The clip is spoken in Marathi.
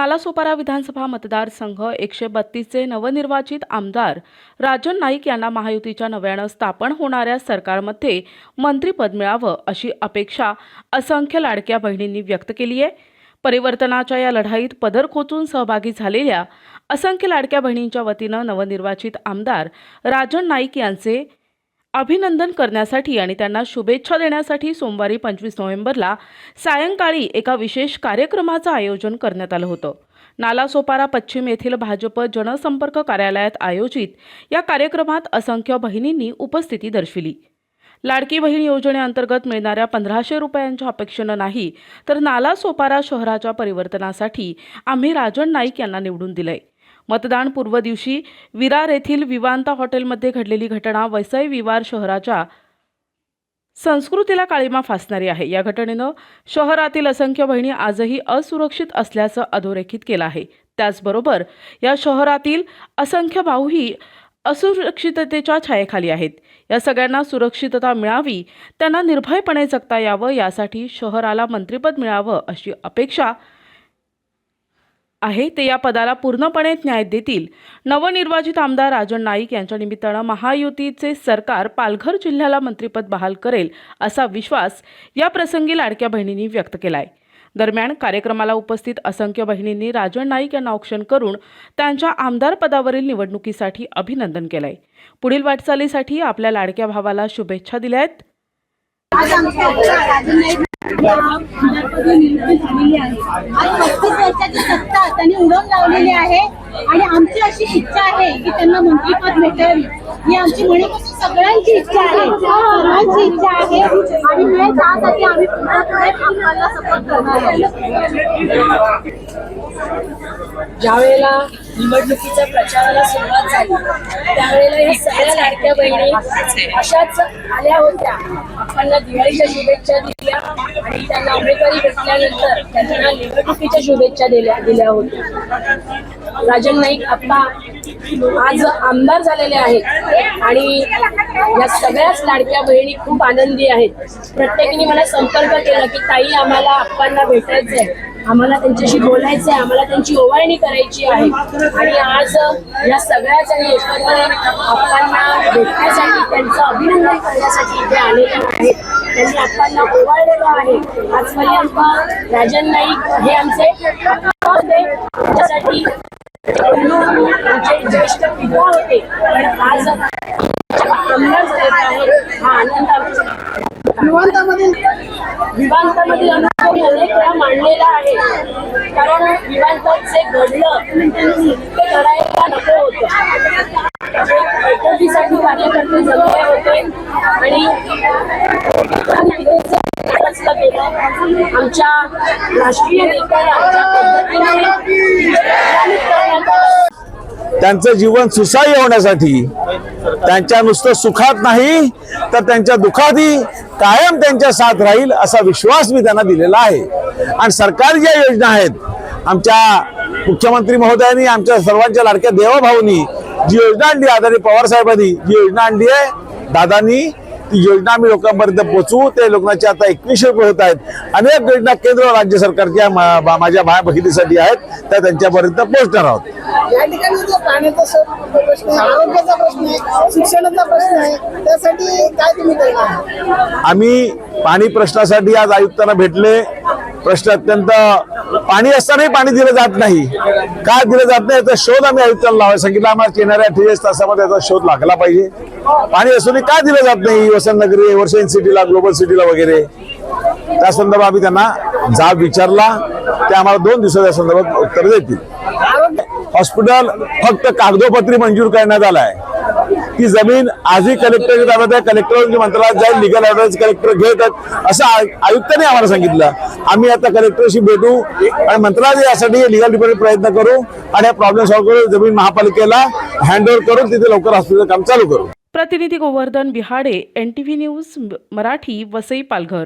नालासोपारा विधानसभा मतदारसंघ एकशे बत्तीसचे नवनिर्वाचित आमदार राजन नाईक यांना महायुतीच्या नव्यानं स्थापन होणाऱ्या सरकारमध्ये मंत्रीपद मिळावं अशी अपेक्षा असंख्य लाडक्या बहिणींनी व्यक्त केली आहे. परिवर्तनाच्या या लढाईत पदर खोचून सहभागी झालेल्या असंख्य लाडक्या बहिणींच्या वतीनं नवनिर्वाचित आमदार राजन नाईक यांचे अभिनंदन करण्यासाठी आणि त्यांना शुभेच्छा देण्यासाठी सोमवारी पंचवीस नोव्हेंबरला सायंकाळी एका विशेष कार्यक्रमाचं आयोजन करण्यात आलं होतं. नालासोपारा पश्चिम येथील भाजप जनसंपर्क कार्यालयात आयोजित या कार्यक्रमात असंख्य बहिणींनी उपस्थिती दर्शविली. लाडकी बहीण योजनेअंतर्गत मिळणाऱ्या पंधराशे रुपयांच्या अपेक्षेनं नाही तर नालासोपारा शहराच्या परिवर्तनासाठी आम्ही राजन नाईक यांना निवडून दिलंय. मतदान पूर्व दिवशी विरार येथील विवांता हॉटेलमध्ये घडलेली घटना वसई विवार शहराच्या संस्कृतीला काळीमा फासणारी आहे. या घटनेनं शहरातील असंख्य बहिणी आजही असुरक्षित असल्याचं अधोरेखित केलं आहे. त्याचबरोबर या शहरातील असंख्य भाऊही असुरक्षिततेच्या छायेखाली आहेत. या सगळ्यांना सुरक्षितता मिळावी त्यांना निर्भयपणे जगता यावं यासाठी शहराला मंत्रिपद मिळावं अशी अपेक्षा आहे ते या पदाला पूर्णपणे न्याय देतील. नवनिर्वाचित आमदार राजन नाईक यांच्या निमित्तानं महायुतीचे सरकार पालघर जिल्ह्याला मंत्रिपद बहाल करेल असा विश्वास या प्रसंगी लाडक्या बहिणींनी व्यक्त केलाय. दरम्यान कार्यक्रमाला उपस्थित असंख्य बहिणींनी राजन नाईक यांना औक्षण करून त्यांच्या आमदार पदावरील निवडणुकीसाठी अभिनंदन केलंय. पुढील वाटचालीसाठी आपल्या लाडक्या भावाला शुभेच्छा दिल्या आहेत या नियुक्ती झालेली आहे. आणि पस्तीस वर्षाची सत्ता त्यांनी उडवून लावलेली आहे. आणि आमची अशी इच्छा आहे की त्यांना मंत्रीपद भेटावी ही आमची मनापासून सगळ्यांची इच्छा आहे. सर्वांची इच्छा आहे. आणि हे त्यासाठी आम्ही पूर्णपणे आम्हाला सपोर्ट करणार आहे. ज्या निवडणुकीच्या प्रचाराला सुरुवात झाली त्यावेळेला या सगळ्या लाडक्या बहिणी अशाच आल्या होत्या. आपण दिवाळीच्या शुभेच्छा दिल्या आणि त्यांना उमेदवारी भेटल्यानंतर त्यांना निवडणुकीच्या शुभेच्छा दिल्या दिल्या होत्या. राजन नाईक आत्ता आज आमदार झालेले आहेत. आणि या सगळ्याच लाडक्या बहिणी खूप आनंदी आहेत. प्रत्येकीने मला संपर्क केला की ताई आम्हाला आप्पांना भेटायचं आहे आम्हाला त्यांच्याशी बोलायचं आहे आम्हाला त्यांची ओवाळणी करायची आहे. आणि आज या सगळ्याच आणि एकत्र आप्पांना भेटण्यासाठी त्यांचं अभिनंदन करण्यासाठी इथे आलेले आहेत. त्यांनी आप्पांना ओवाळलेलं आहे. आजपर्यंत राजन नाईक हे आमचे त्यासाठी ज्येष्ठ पिता होते. पण आज आमदार हा आनंद विवांतामधील विवांतामधील अनुभव अनेक वेळा मांडलेला आहे. कारण विवांताचे घडलं ते घडायला नको होतं. एकोणतीसाठी कार्यकर्ते जमले होते आणि. आमच्या राष्ट्रीय नेत्याला ज्या पद्धतीने करण्यात आलं, त्यांचं जीवन सुसाह्य होण्यासाठी. त्यांच्या नुसतं सुखात नाही तर त्यांच्या दुःखातही कायम त्यांच्या साथ राहील असा विश्वास मी त्यांना दिलेला आहे. आणि सरकारी ज्या योजना आहेत आमच्या मुख्यमंत्री महोदयांनी आमच्या सर्वांच्या लाडक्या देवाभाऊनी जी योजना आणली आदरणीय पवार साहेबांनी जी योजना आणली आहे दादांनी ती योजना आम्ही लोकांपर्यंत पोहोचवू ते लोकांचे आता एकवीसशे रुपये होत आहेत. अनेक योजना केंद्र व राज्य सरकारच्या माझ्या भाया बहिणीसाठी आहेत. त्या त्यांच्यापर्यंत पोहोचणार आहोत. या ठिकाणी जो पाण्याचा स- प्रश्न आहे आरोग्याचा प्रश्न आहे शिक्षणाचा प्रश्न आहे त्यासाठी काय तुम्ही करणार आम्ही पाणी प्रश्नासाठी आज आयुक्तांना भेटले. प्रश्न अत्यंत पाणी असतानाही पाणी दिलं जात नाही. का दिलं जात नाही? याचा शोध आम्ही आयुक्तांना लावायला सांगितलं. आम्हाला येणाऱ्या अठ्ठेचाळीस तासामध्ये याचा शोध लागला पाहिजे. पाणी असूनही का दिलं जात नाही? वसंतनगरी वर्षन सिटीला ग्लोबल सिटीला वगैरे. त्या संदर्भात आम्ही त्यांना जाब विचारला. ते आम्हाला दोन दिवसात या संदर्भात उत्तर देतील. हॉस्पिटल फक्त कागदोपत्री मंजूर करण्यात आलं आहे ती जमीन आजही कलेक्टरच्या ताब्यात आहे. कलेक्टर म्हणजे मंत्रालयात जाईल लिगल ऑर्डर कलेक्टर घेत आहेत असं आयुक्तांनी आम्हाला सांगितलं. आम्ही आता कलेक्टरशी भेटू आणि मंत्रालय यासाठी लिगल डिपार्टमेंट प्रयत्न करू आणि हा प्रॉब्लेम सॉल्व्ह करू जमीन महापालिकेला हँड ओव्हर करून तिथे लवकर हॉस्पिटल काम चालू करू. प्रतिनिधी Govardhan Bihade N T V news Marathi Vasai Palghar.